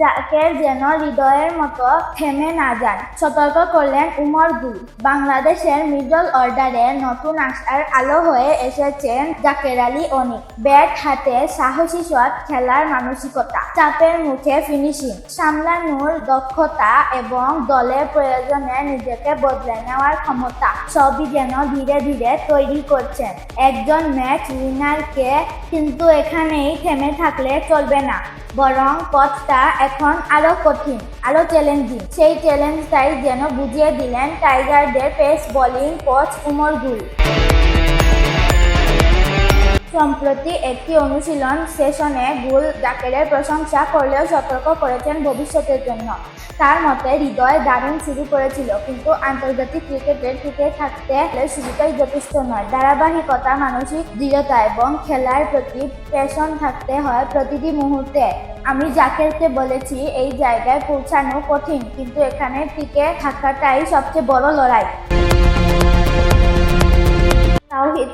জাকের যেন হৃদয়ের মতো থেমে না যান। সতর্ক করলেন উমর গুল বাংলাদেশের মিডল অর্ডারে নতুন আশার আলো হয়ে এসেছেন জাকের আলী অনিক ব্যাট হাতে সাহসী শট খেলার মানসিকতা, চাপের মুখে ফিনিশিং, সামলানোর দক্ষতা এবং দলের প্রয়োজনে নিজেকে বদলে নেওয়ার ক্ষমতা, সবই যেন ধীরে ধীরে তৈরি করছেন। একজন ম্যাচ উইনারকে কিন্তু এখানেই থেমে থাকলে চলবে না। বরং পথটা এখন আরও কঠিন, আরও চ্যালেঞ্জিং সেই চ্যালেঞ্জটাই যেন বুঝিয়ে দিলেন টাইগারদের পেস বোলিং কোচ উমর গুল। সম্প্রতি একটি অনুশীলন সেশনে গুল জাকেরের প্রশংসা করলেও সতর্ক করেছেন ভবিষ্যতের জন্য। তার মতে, হৃদয় দারুণ শুরু করেছিল, কিন্তু আন্তর্জাতিক ক্রিকেটের টিকে থাকতে শুরুটাই যথেষ্ট নয়। ধারাবাহিকতা, মানসিক দৃঢ়তা এবং খেলার প্রতি প্যাশন থাকতে হয় প্রতিটি মুহূর্তে। আমি জাকেরকে বলেছি, এই জায়গায় পৌঁছানো কঠিন, কিন্তু এখানে টিকে থাকাটাই সবচেয়ে বড় লড়াই।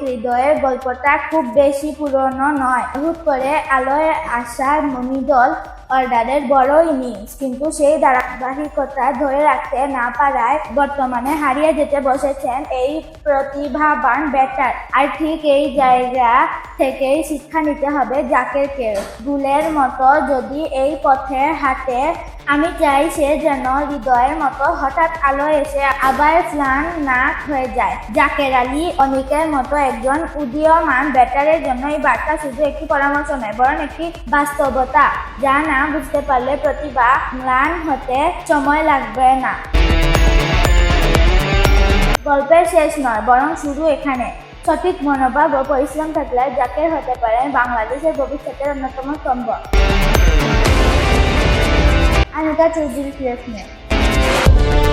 হৃদয়ের গল্পটা খুব বেশি পুরনো নয়। হুট করে আলোয় আসা মিডল অর্ডারের বড় ইনিংস, কিন্তু সেই ধারাবাহিকতা ধরে রাখতে না পারায় বর্তমানে হারিয়ে যেতে বসেছেন এই প্রতিভাবান ব্যাটার। আর ঠিক এই জায়গা থেকেই শিক্ষা নিতে হবে জাকেরকে। গুলের মতো যদি এই পথে হাঁটে আমি চাই সে যেন হৃদয়ের মতো হঠাৎ আলো এসে আবার ফ্লান না হয়ে যায়। জাকের আলী অনিকের মতো একজন উদীয়মান ব্যাটারের জন্য এই বার্তা শুধু একটি পরামর্শ নয়, বরং একটি বাস্তবতা, যা না বুঝতে পারলে প্রতিভা ম্লান হতে সময় লাগবে না। গল্পের শেষ নয়, বরং শুরু এখানে। সঠিক মনোভাব ও পরিশ্রম থাকলে জাকের হতে পারে বাংলাদেশের ভবিষ্যতের অন্যতম স্তম্ভ। Аннотация удивительных мер.